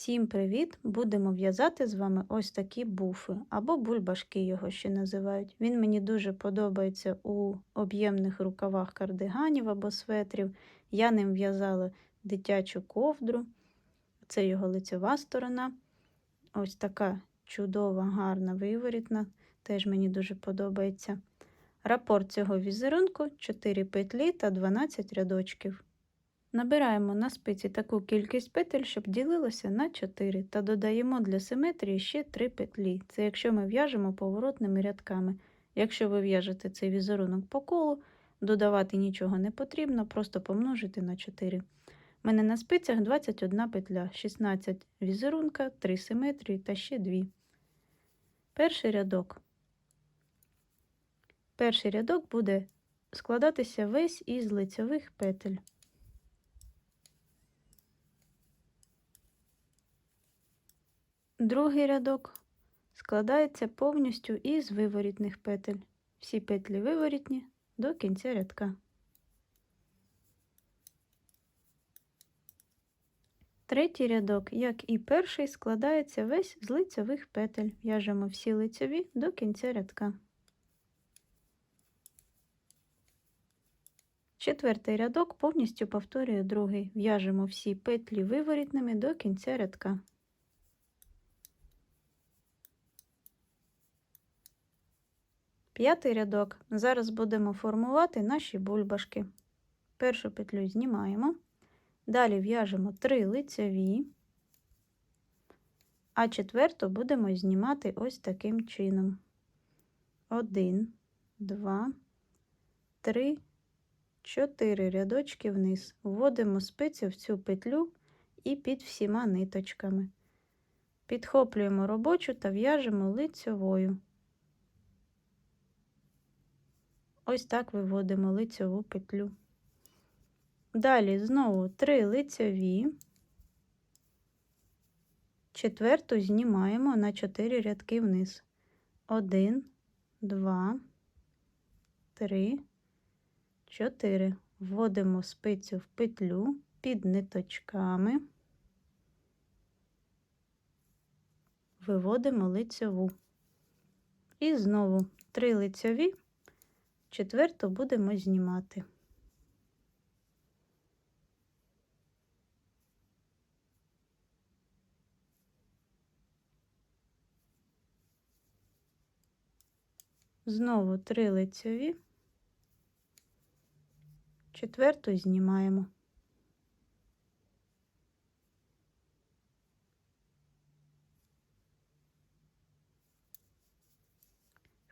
Всім привіт! Будемо в'язати з вами ось такі буфи або бульбашки його ще називають. Він мені дуже подобається у об'ємних рукавах кардиганів або светрів. Я ним в'язала дитячу ковдру, це його лицева сторона. Ось така чудова, гарна виворітна, теж мені дуже подобається. Рапорт цього візерунку 4 петлі та 12 рядочків. Набираємо на спиці таку кількість петель, щоб ділилося на 4, та додаємо для симетрії ще 3 петлі. Це якщо ми в'яжемо поворотними рядками. Якщо ви в'яжете цей візерунок по колу, додавати нічого не потрібно, просто помножити на 4. У мене на спицях 21 петля, 16 візерунка, 3 симетрії та ще 2. Перший рядок. Перший рядок буде складатися весь із лицьових петель. Другий рядок складається повністю із виворітних петель. Всі петлі виворітні до кінця рядка. Третій рядок, як і перший, складається весь з лицьових петель. В'яжемо всі лицьові до кінця рядка. Четвертий рядок повністю повторює другий. В'яжемо всі петлі виворітними до кінця рядка. П'ятий рядок. Зараз будемо формувати наші бульбашки. Першу петлю знімаємо, далі в'яжемо три лицеві, а четверту будемо знімати ось таким чином. Один, два, три, чотири рядочки вниз. Вводимо спицю в цю петлю і під всіма ниточками. Підхоплюємо робочу та в'яжемо лицьовою. Ось так виводимо лицьову петлю. Далі знову три лицьові, четверту знімаємо на 4 рядки вниз. Один, два, три, чотири. Вводимо спицю в петлю під ниточками, виводимо лицьову. І знову три лицьові четверту будемо знімати. Знову три лицеві, четверту знімаємо.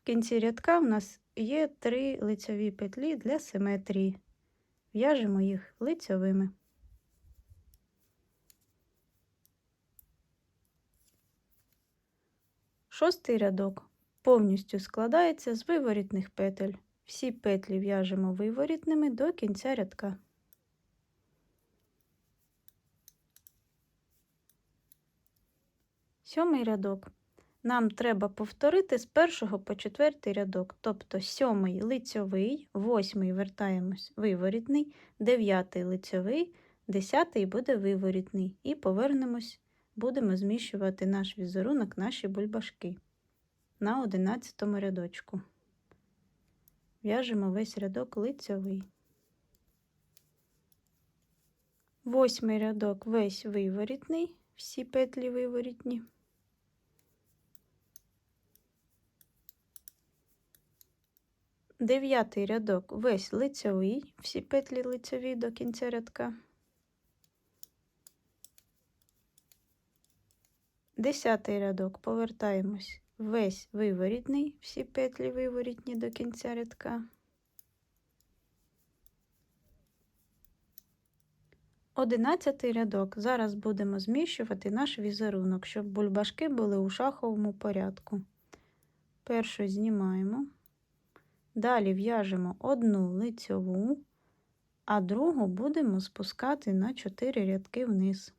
Кінці рядка у нас є три лицеві петлі для симетрії. В'яжемо їх лицьовими. Шостий рядок повністю складається з виворітних петель. Всі петлі в'яжемо виворітними до кінця рядка. Сьомий рядок нам треба повторити з першого по четвертий рядок, тобто сьомий лицьовий, восьмий вертаємось виворітний, дев'ятий лицьовий, десятий буде виворітний. І повернемось, будемо зміщувати наш візерунок, наші бульбашки на одинадцятому рядочку. В'яжемо весь рядок лицьовий. Восьмий рядок весь виворітний, всі петлі виворітні. Дев'ятий рядок весь лицьовий, всі петлі лицеві до кінця рядка. Десятий рядок повертаємось весь виворітний, всі петлі виворітні до кінця рядка. Одинадцятий рядок. Зараз будемо зміщувати наш візерунок, щоб бульбашки були у шаховому порядку. Першу знімаємо. Далі в'яжемо одну лицьову, а другу будемо спускати на 4 рядки вниз.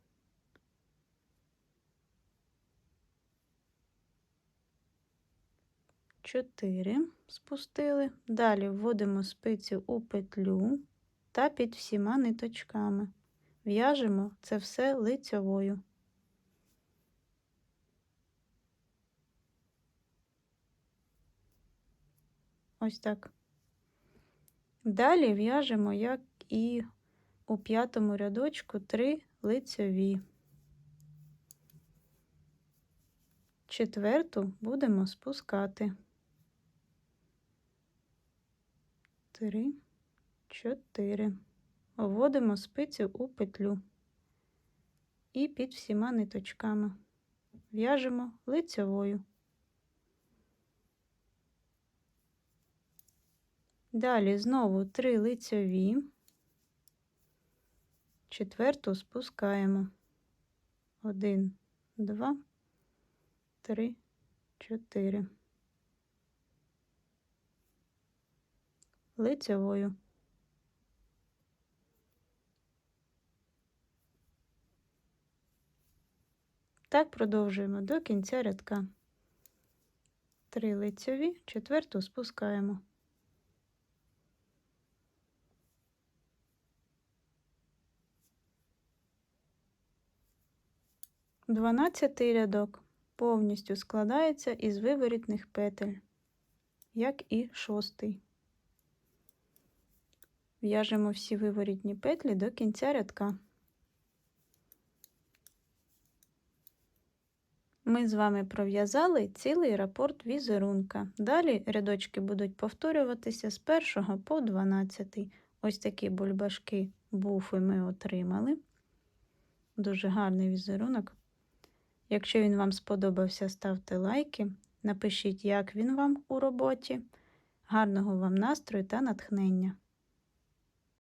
Чотири спустили. Далі вводимо спицю у петлю та під всіма ниточками. В'яжемо це все лицьовою. Ось так. Далі в'яжемо, як і у п'ятому рядочку, три лицьові. Четверту будемо спускати. Три, чотири. Вводимо спицю у петлю і під всіма ниточками в'яжемо лицьовою. Далі знову три лицьові, четверту спускаємо. Один, два, три, чотири. Лицьовою. Так продовжуємо до кінця рядка. Три лицьові, четверту спускаємо. Дванадцятий рядок повністю складається із виворітних петель, як і шостий. В'яжемо всі виворітні петлі до кінця рядка. Ми з вами пров'язали цілий рапорт візерунка. Далі рядочки будуть повторюватися з 1 по 12. Ось такі бульбашки буфи ми отримали. Дуже гарний візерунок. Якщо він вам сподобався, ставте лайки. Напишіть, як він вам у роботі. Гарного вам настрою та натхнення!